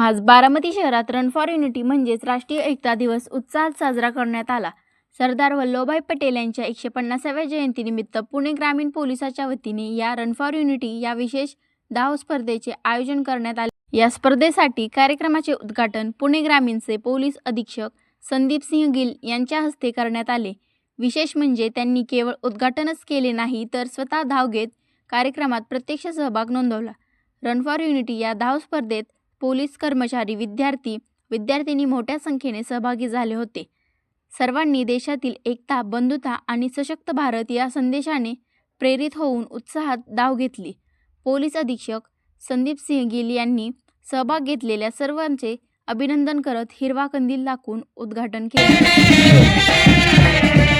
आज बारामती शहरात run for unity म्हणजेच राष्ट्रीय एकता दिवस उत्साहात साजरा करण्यात आला. सरदार वल्लभभाई पटेल यांच्या एकशे पन्नासाव्या जयंतीनिमित्त पुणे ग्रामीण पोलिसाच्या वतीने या रन फॉर युनिटी या विशेष धाव स्पर्धेचे आयोजन करण्यात आले. या स्पर्धेसाठी कार्यक्रमाचे उद्घाटन पुणे ग्रामीणचे पोलीस अधीक्षक संदीप सिंह गिल यांच्या हस्ते करण्यात आले. विशेष म्हणजे त्यांनी केवळ उद्घाटनच केले नाही तर स्वतः धाव घेत कार्यक्रमात प्रत्यक्ष सहभाग नोंदवला. रन फॉर युनिटी या धाव स्पर्धेत पोलीस कर्मचारी विद्यार्थी विद्यार्थिनी मोठ्या संख्येने सहभागी झाले होते. सर्वांनी देशातील एकता बंधुता आणि सशक्त भारत या संदेशाने प्रेरित होऊन उत्साहात धाव घेतली. पोलीस अधीक्षक संदीप सिंह गिल यांनी सहभाग घेतलेल्या सर्वांचे अभिनंदन करत हिरवा कंदील दाखवून उद्घाटन केले.